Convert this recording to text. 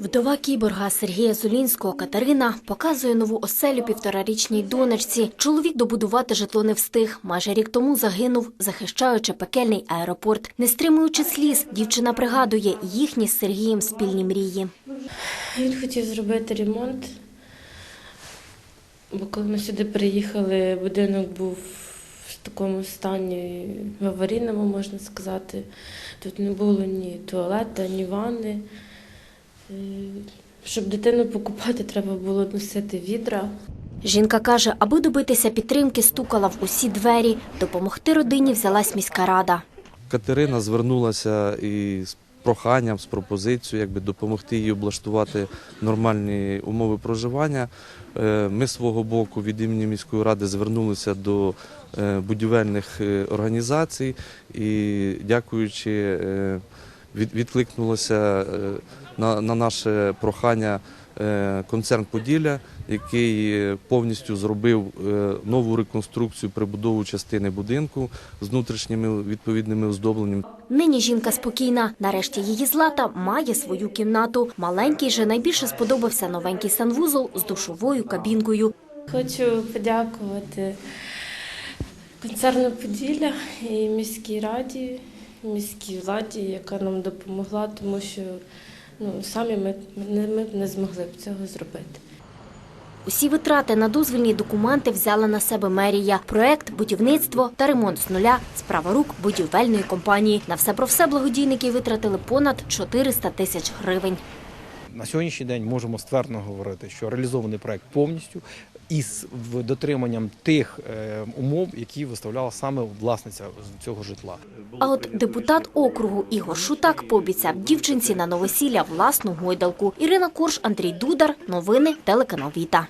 Вдова кіборга Сергія Зулінського Катерина показує нову оселю півторарічній донечці. Чоловік добудувати житло не встиг. Майже рік тому загинув, захищаючи пекельний аеропорт. Не стримуючи сліз, дівчина пригадує їхні з Сергієм спільні мрії. Він хотів зробити ремонт, бо коли ми сюди приїхали, будинок був в такому стані в аварійному, можна сказати. Тут не було ні туалета, ні ванни. Щоб дитину покупати, треба було носити відра. Жінка каже, аби добитися підтримки, стукала в усі двері. Допомогти родині взялась міська рада. Катерина звернулася із проханням, з пропозицією, якби допомогти їй облаштувати нормальні умови проживання. Е, Ми свого боку від імені міської ради звернулися до е, будівельних е, організацій і, дякуючи, відкликнулося на, на наше прохання е, концерн Поділля, який повністю зробив е, нову реконструкцію прибудову частини будинку з внутрішніми відповідними оздобленнями. Нині жінка спокійна. Нарешті її злата має свою кімнату. Маленький же найбільше сподобався новенький санвузол з душовою кабінкою. Хочу подякувати концерну Поділля і міській раді, і міській владі, яка нам допомогла, тому що ну, самі ми, ми, ми б не змогли б цього зробити. Усі витрати на дозвільні документи взяла на себе мерія. Проект, будівництво та ремонт з нуля – справа рук будівельної компанії. На все про все благодійники витратили понад 400 тисяч гривень. На сьогоднішній день можемо ствердно говорити, що реалізований проект повністю із дотриманням тих е, умов, які виставляла саме власниця цього житла. А от депутат округу Ігор Шутак пообіцяв дівчинці на новосілля власну гойдалку. Ірина Корж, Андрій Дудар. Новини телеканал Віта.